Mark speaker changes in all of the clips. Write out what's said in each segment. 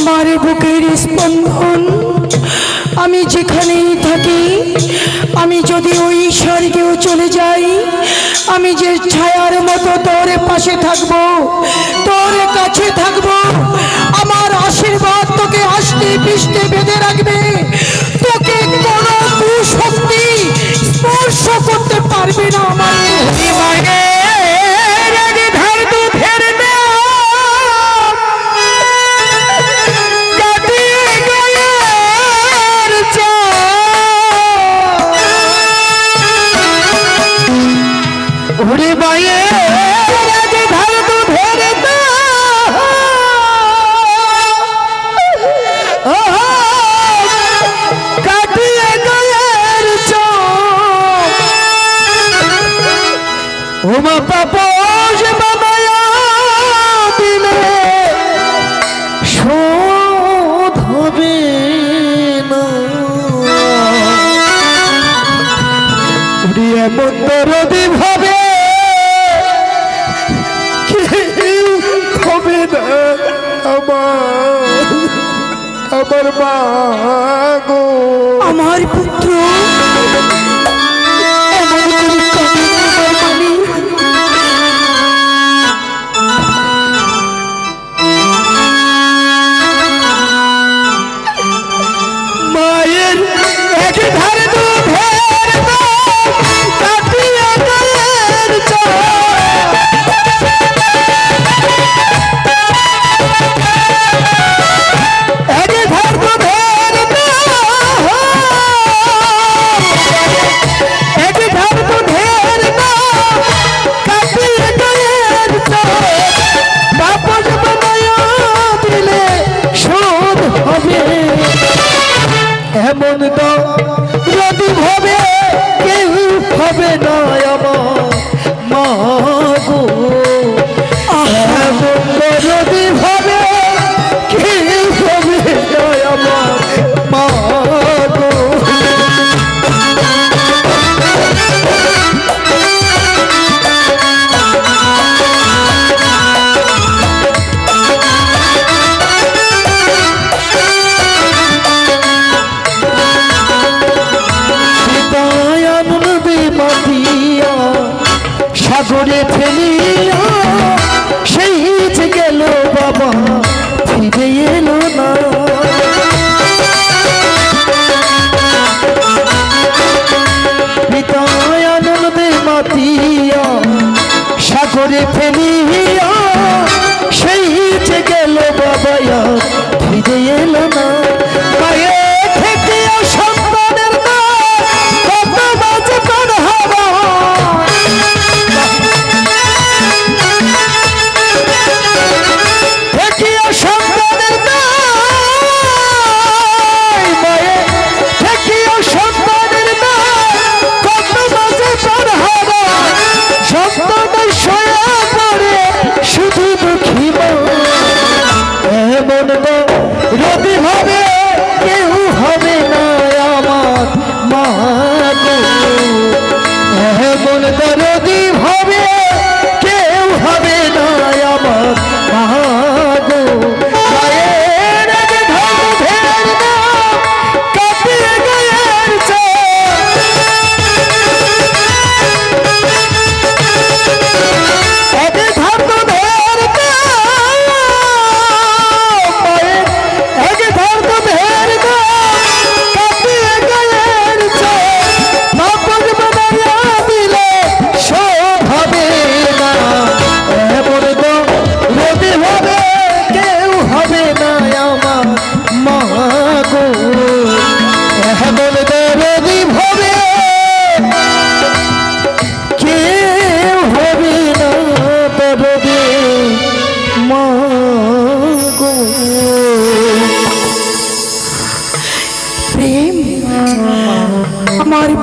Speaker 1: আমার বুকের স্পন্দন। আমি যেখানেই থাকি, আমি যদি ওই স্বর্গেও চলে যাই, আমি যে ছায়ার মতো তোর পাশে থাকব, তোর কাছে থাকব, আমার আশীর্বাদ তোকে আসতে পিষ্টে বেঁধে রাখবে। তোকে কোনো দুশক্তি স্পর্শ করতে পারবে না আমার
Speaker 2: উমা পাপোষ বানায়া দিলে শোধ না। এমন দরদি ভাবে, কেউ না আমার আমার মা গো। আমার পুত্র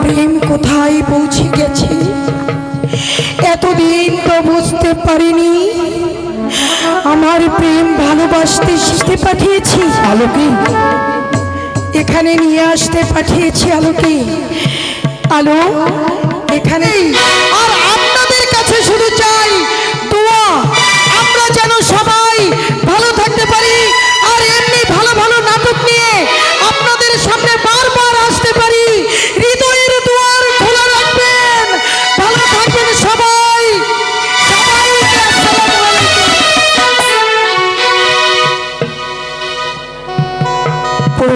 Speaker 1: প্রেম কোথায় পৌঁছে গেছে? এতদিন তো বুঝতে পারিনি। আমার প্রেম ভালোবাসতে শিখতে পাঠিয়েছি।
Speaker 2: আলোকে।
Speaker 1: এখানে নিয়ে আসতে পাঠিয়েছি আলোকে। আলো, এখানেই। আর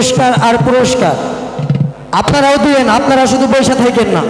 Speaker 2: পুরস্কার আর পুরস্কার। আপনারাও দিয়েন আপনারা শুধু পয়সা থাকেন না।